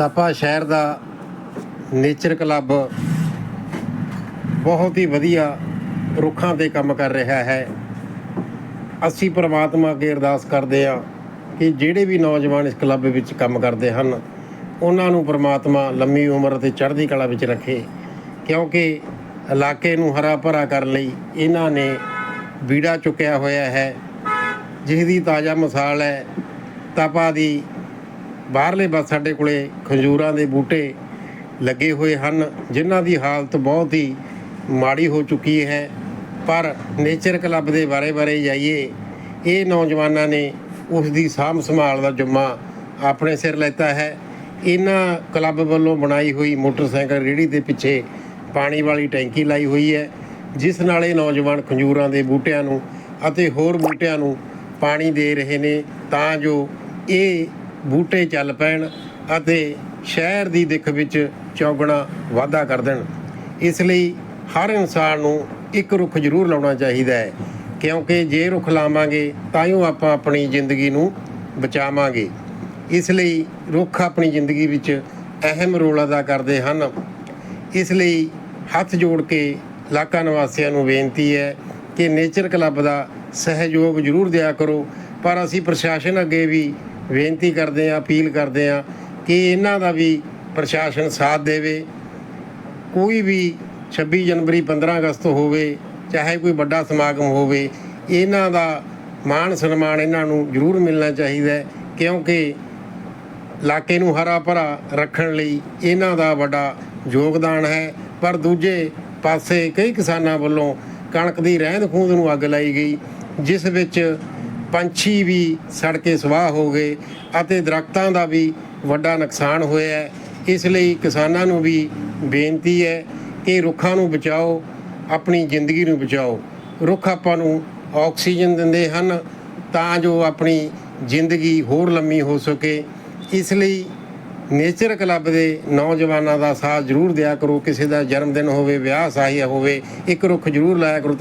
ਤਾਪਾ ਸ਼ਹਿਰ ਦਾ nature club ਬਹੁਤ ਹੀ ਵਧੀਆ ਰੁੱਖਾਂ ਤੇ ਕੰਮ ਕਰ ਰਿਹਾ ਹੈ। ਅਸੀਂ ਪ੍ਰਮਾਤਮਾ ਅੱਗੇ ਅਰਦਾਸ ਕਰਦੇ ਹਾਂ ਕਿ ਜਿਹੜੇ ਵੀ ਨੌਜਵਾਨ ਇਸ ਕਲੱਬ ਵਿੱਚ ਕੰਮ ਕਰਦੇ ਹਨ, ਉਹਨਾਂ ਨੂੰ ਪ੍ਰਮਾਤਮਾ ਲੰਮੀ ਉਮਰ ਅਤੇ ਚੜ੍ਹਦੀ ਕਲਾ ਵਿੱਚ ਰੱਖੇ, ਕਿਉਂਕਿ ਇਲਾਕੇ ਨੂੰ ਹਰਾ ਭਰਾ ਕਰਨ ਲਈ ਇਹਨਾਂ ਨੇ ਬੀੜਾ ਚੁੱਕਿਆ ਹੋਇਆ ਹੈ। ਜਿਸ ਦੀ ਤਾਜ਼ਾ ਮਿਸਾਲ ਹੈ, ਤਪਾ ਦੀ ਬਾਹਰਲੇ ਪਾਸੇ ਸਾਡੇ ਕੋਲੇ ਖੰਜੂਰਾਂ ਦੇ ਬੂਟੇ ਲੱਗੇ ਹੋਏ ਹਨ, ਜਿਨ੍ਹਾਂ ਦੀ ਹਾਲਤ ਬਹੁਤ ਹੀ ਮਾੜੀ ਹੋ ਚੁੱਕੀ ਹੈ। ਪਰ ਨੇਚਰ ਕਲੱਬ ਦੇ ਬਾਰੇ ਬਾਰੇ ਜਾਈਏ, ਇਹ ਨੌਜਵਾਨਾਂ ਨੇ ਉਸ ਦੀ ਸਾਂਭ ਸੰਭਾਲ ਦਾ ਜੁੰਮਾ ਆਪਣੇ ਸਿਰ ਲੈਤਾ ਹੈ। ਇਹਨਾਂ ਕਲੱਬ ਵੱਲੋਂ ਬਣਾਈ ਹੋਈ ਮੋਟਰਸਾਈਕਲ ਰੇਹੜੀ ਦੇ ਪਿੱਛੇ ਪਾਣੀ ਵਾਲੀ ਟੈਂਕੀ ਲਾਈ ਹੋਈ ਹੈ, ਜਿਸ ਨਾਲ ਇਹ ਨੌਜਵਾਨ ਖੰਜੂਰਾਂ ਦੇ ਬੂਟਿਆਂ ਨੂੰ ਅਤੇ ਹੋਰ ਬੂਟਿਆਂ ਨੂੰ ਪਾਣੀ ਦੇ ਰਹੇ ਨੇ। ਤਾਂ ਜੋ ਇਹ ਬੂਟੇ ਚੱਲ ਪੈਣ ਅਤੇ ਸ਼ਹਿਰ ਦੀ ਦਿੱਖ ਵਿੱਚ ਚੌਗਣਾ ਵਾਧਾ ਕਰ ਦੇਣ। ਇਸ ਲਈ ਹਰ ਇਨਸਾਨ ਨੂੰ ਇੱਕ ਰੁੱਖ ਜ਼ਰੂਰ ਲਾਉਣਾ ਚਾਹੀਦਾ ਹੈ। ਕਿਉਂਕਿ ਜੇ ਰੁੱਖ ਲਾਵਾਂਗੇ ਤਾਂ ਹੀ ਆਪਾਂ ਆਪਣੀ ਜ਼ਿੰਦਗੀ ਨੂੰ ਬਚਾਵਾਂਗੇ। ਇਸ ਲਈ ਰੁੱਖ ਆਪਣੀ ਜ਼ਿੰਦਗੀ ਵਿੱਚ ਅਹਿਮ ਰੋਲ ਅਦਾ ਕਰਦੇ ਹਨ। ਇਸ ਲਈ ਹੱਥ ਜੋੜ ਕੇ ਇਲਾਕਾ ਨਿਵਾਸੀਆਂ ਨੂੰ ਬੇਨਤੀ ਹੈ ਕਿ ਨੇਚਰ ਕਲੱਬ ਦਾ ਸਹਿਯੋਗ ਜ਼ਰੂਰ ਦਿਆ ਕਰੋ। ਪਰ ਅਸੀਂ ਪ੍ਰਸ਼ਾਸਨ ਅੱਗੇ ਵੀ ਬੇਨਤੀ ਕਰਦੇ ਹਾਂ, ਅਪੀਲ ਕਰਦੇ ਹਾਂ ਕਿ ਇਹਨਾਂ ਦਾ ਵੀ ਪ੍ਰਸ਼ਾਸਨ ਸਾਥ ਦੇਵੇ। ਕੋਈ ਵੀ 26 ਜਨਵਰੀ 15 ਅਗਸਤ ਹੋਵੇ, ਚਾਹੇ ਕੋਈ ਵੱਡਾ ਸਮਾਗਮ ਹੋਵੇ, ਇਹਨਾਂ ਦਾ ਮਾਣ ਸਨਮਾਨ ਇਹਨਾਂ ਨੂੰ ਜ਼ਰੂਰ ਮਿਲਣਾ ਚਾਹੀਦਾ ਹੈ, ਕਿਉਂਕਿ ਇਲਾਕੇ ਨੂੰ ਹਰਾ ਭਰਾ ਰੱਖਣ ਲਈ ਇਹਨਾਂ ਦਾ ਵੱਡਾ ਯੋਗਦਾਨ ਹੈ। ਪਰ ਦੂਜੇ ਪਾਸੇ ਕਈ ਕਿਸਾਨਾਂ ਵੱਲੋਂ ਕਣਕ ਦੀ ਰਹਿੰਦ ਖੂੰਦ ਨੂੰ ਅੱਗ ਲਾਈ ਗਈ, ਜਿਸ ਵਿੱਚ ਪੰਛੀ ਵੀ ਸੜ ਕੇ ਸਵਾਹ ਹੋ ਗਏ ਅਤੇ ਦਰਖਤਾਂ ਦਾ ਵੀ ਵੱਡਾ ਨੁਕਸਾਨ ਹੋਇਆ ਹੈ। ਇਸ ਲਈ ਕਿਸਾਨਾਂ ਨੂੰ ਵੀ ਬੇਨਤੀ ਹੈ ਕਿ ਰੁੱਖਾਂ ਨੂੰ ਬਚਾਓ, ਆਪਣੀ ਜ਼ਿੰਦਗੀ ਨੂੰ ਬਚਾਓ। ਰੁੱਖ ਆਪਾਂ ਨੂੰ ਆਕਸੀਜਨ ਦਿੰਦੇ ਹਨ ਤਾਂ ਜੋ ਆਪਣੀ ਜ਼ਿੰਦਗੀ ਹੋਰ ਲੰਮੀ ਹੋ ਸਕੇ। ਇਸ ਲਈ ਨੇਚਰ ਕਲੱਬ ਦੇ ਨੌਜਵਾਨਾਂ ਦਾ ਸਾਥ ਜ਼ਰੂਰ ਦਿਆ ਕਰੋ। ਕਿਸੇ ਦਾ ਜਨਮ ਦਿਨ ਹੋਵੇ ਵਿਆਹ ਸਾਹੀ ਹੋਵੇ, ਇੱਕ ਰੁੱਖ ਜ਼ਰੂਰ ਲਾਇਆ ਕਰੋ ਤਾਂ